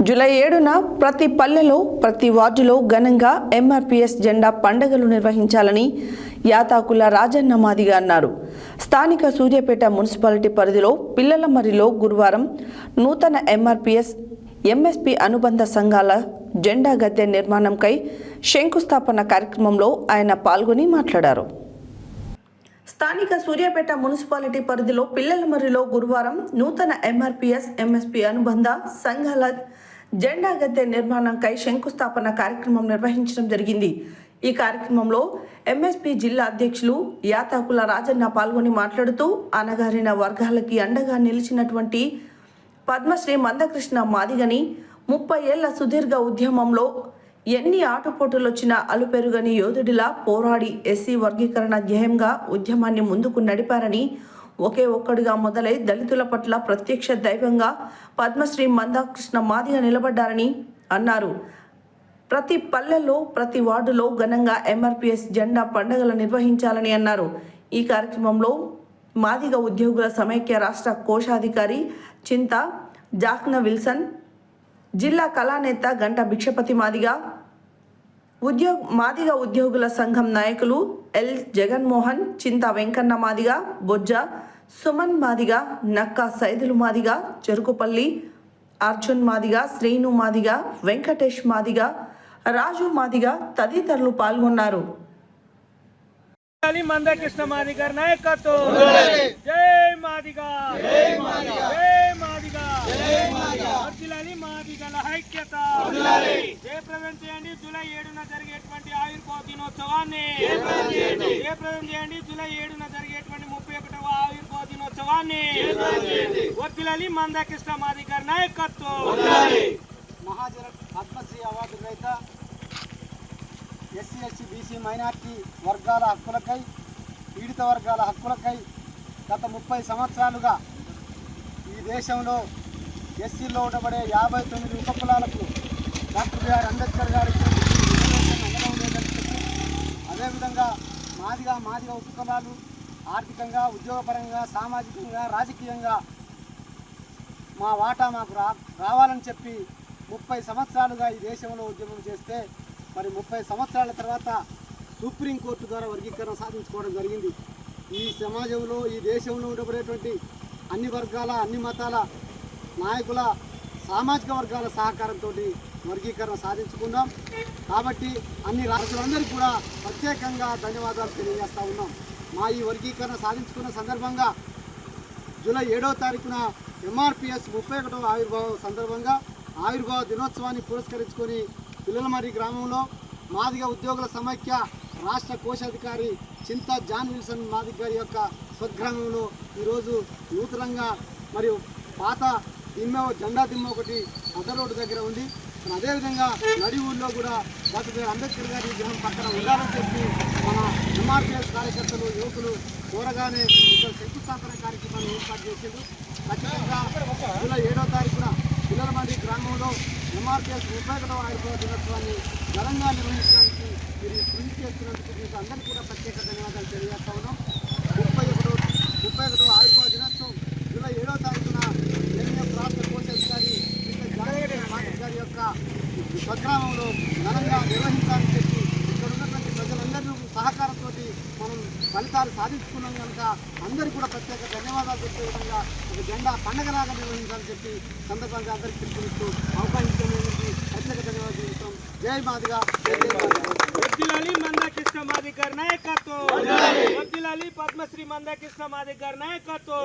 July ఏడున ప్రతి పల్లెలో ప్రతి వార్డులో ఘనంగా ఎంఆర్పిఎస్ జెండా పండగలు నిర్వహించాలని యాతాకుల రాజన్న మాదిగా అన్నారు. స్థానిక సూర్యాపేట మున్సిపాలిటీ పరిధిలో పిల్లలమర్రిలో గురువారం నూతన ఎంఆర్పిఎస్ ఎంఎస్పి అనుబంధ సంఘాల జెండా గద్దె నిర్మాణంకై శంకుస్థాపన కార్యక్రమంలో ఆయన పాల్గొని మాట్లాడారు. స్థానిక సూర్యాపేట మున్సిపాలిటీ పరిధిలో పిల్లల మరిలో గురువారం నూతన ఎంఆర్పిఎస్ ఎంఎస్పి అనుబంధ సంఘాల జెండా గద్దె నిర్మాణంకై శంకుస్థాపన కార్యక్రమం నిర్వహించడం జరిగింది. ఈ కార్యక్రమంలో ఎంఎస్పి జిల్లా అధ్యక్షులు యాతాకుల రాజన్న పాల్గొని మాట్లాడుతూ అనగారిన వర్గాలకి అండగా నిలిచినటువంటి పద్మశ్రీ మందకృష్ణ మాదిగని ముప్పై ఏళ్ళ సుదీర్ఘ ఉద్యమంలో ఎన్ని ఆటపోటులు వచ్చినా అలుపెరుగని యోధుడిలా పోరాడి ఎస్సీ వర్గీకరణ ధ్యేయంగా ఉద్యమాన్ని ముందుకు నడిపారని ఒకే ఒక్కడిగా మొదలై దళితుల పట్ల ప్రత్యక్ష దైవంగా పద్మశ్రీ మందకృష్ణ మాదిగ నిలబడ్డారని అన్నారు. ప్రతి పల్లెల్లో ప్రతి వార్డులో ఘనంగా ఎంఆర్పిఎస్ జెండా పండుగలు నిర్వహించాలని అన్నారు. ఈ కార్యక్రమంలో మాదిగ ఉద్యోగుల సమైక్య రాష్ట్ర కోశాధికారి చింత జాక్న విల్సన్ జిల్లా కళానేత గంట భిక్షపతి మాదిగ ఉద్యోగ మాదిగ ఉద్యోగుల సంఘం నాయకులు ఎల్ జగన్మోహన్ చింత వెంకన్న మాదిగ బొజ్జ సుమన్ మాదిగా నక్కా సైదులు మాదిగా చెరుకుపల్లి అర్జున్ మాదిగా శ్రీను మాదిగా వెంకటేష్ మాదిగా రాజు మాదిగా తదితరులు పాల్గొన్నారు. అలి మందకృష్ణ మాదిగారి నాయకత్వం. జై మాదిగా. జై మాదిగా. వర్ధిల్లాలి మాదిగల ఐక్యత. జయప్రదం చేయండి. జూలై ఏడున జరిగేటువంటి ఆయుర్భావ దినోత్సవాన్ని. జయప్రదం చేయండి. జూలై ఏడున జరిగేటువంటి దినోత్సవాన్ని వర్ధిల్లాలి మందకృష్ణ మాదిగారి నాయకత్వం. మహాజన పద్మశ్రీ అవార్డు గ్రహీత ఎస్సీ ఎస్టీ బీసీ మైనార్టీ వర్గాల హక్కులకై పీడిత వర్గాల హక్కులకై గత ముప్పై సంవత్సరాలుగా ఈ దేశంలో ఎస్సీలో ఉండబడే యాభై తొమ్మిది ఉపకులాలకు డాక్టర్ బిఆర్ అంబేద్కర్ గారి చెప్పి అదేవిధంగా మాదిగా మాదిగా ఉపకులాలు ఆర్థికంగా ఉద్యోగపరంగా సామాజికంగా రాజకీయంగా మా వాటా మాకు రా రావాలని చెప్పి ముప్పై సంవత్సరాలుగా ఈ దేశంలో ఉద్యమం చేస్తే మరి ముప్పై సంవత్సరాల తర్వాత సుప్రీంకోర్టు ద్వారా వర్గీకరణ సాధించుకోవడం జరిగింది. ఈ సమాజంలో ఈ దేశంలో ఉండబడేటువంటి అన్ని వర్గాల అన్ని మతాల నాయకుల సామాజిక వర్గాల సహకారంతో వర్గీకరణ సాధించుకున్నాం. కాబట్టి అన్ని రాష్ట్రాలందరికీ కూడా ప్రత్యేకంగా ధన్యవాదాలు తెలియజేస్తూ ఉన్నాం. మా ఈ వర్గీకరణ సాధించుకున్న సందర్భంగా జూలై ఏడవ తారీఖున ఎంఆర్పిఎస్ ముప్పై ఒకటవ ఆవిర్భావం సందర్భంగా ఆవిర్భావ దినోత్సవాన్ని పురస్కరించుకొని పిల్లలమర్రి గ్రామంలో మాదిగ ఉద్యోగుల సమైక్య రాష్ట్ర కోశాధికారి చింత జాన్ విల్సన్ మాదిగ గారి యొక్క స్వగ్రామంలో ఈరోజు నూతనంగా మరియు పాత దిమ్మ జెండా దిమ్మ ఒకటి అద్దె రోడ్డు దగ్గర ఉంది. అదేవిధంగా నడి ఊళ్ళో కూడా డాక్టర్ అంబేద్కర్ గారి విగ్రహం పక్కన ఉండాలని చెప్పి ఎంఆర్పిఎస్ కార్యకర్తలు యువకులు కోరగానే శంకుస్థాపన కార్యక్రమాన్ని ఏర్పాటు చేసిండ్రు. ఖచ్చితంగా జూలై ఏడో తారీఖున పిల్లలమండి గ్రామంలో ఎంఆర్పిఎస్ ముప్పై ఒకటవ ఆయుర్వేద దినోత్సవాన్ని ఘనంగా నిర్వహించడానికి మీరు కృషి చేస్తున్నందుకు మీకు అందరికీ కూడా ప్రత్యేక ధన్యవాదాలు తెలియజేస్తా ఉన్నాం. ముప్పై ఒకటో ముప్పై ఒకటో ఆయుర్వేద దినోత్సవం జూలై ఏడో తారీఖున ఎన్ఎఫ్ రాష్ట్ర కోశాధికారి మిస్టర్ జానకి గారి యొక్క స్వగ్రామంలో ఘనంగా నిర్వహించాలని చెప్పి ఇక్కడ ఉన్నటువంటి ప్రజలందరూ సహకారంతో మనం ఫలితాలు సాధించుకున్నాం కనుక అందరికీ కూడా ప్రత్యేక ధన్యవాదాలు చెప్పే విధంగా ఒక జెండా పండగలాగా నిర్వహించాలని చెప్పి సందర్భంగా అందరికీ పిలుపునిస్తూ అవకాశించినందుకు ప్రత్యేక ధన్యవాదాలు తెలుపుతాం. జై మాదిగా. జై జై మాదిగా. వర్ధిల్లాలి మందకృష్ణ మాదిగారి నాయకత్వం. వర్ధిల్లాలి పద్మశ్రీ మందకృష్ణ మాదిగారి నాయకత్వం.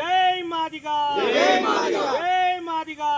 జై మాదిగా. జై మాదిగా. జై మాదిగా.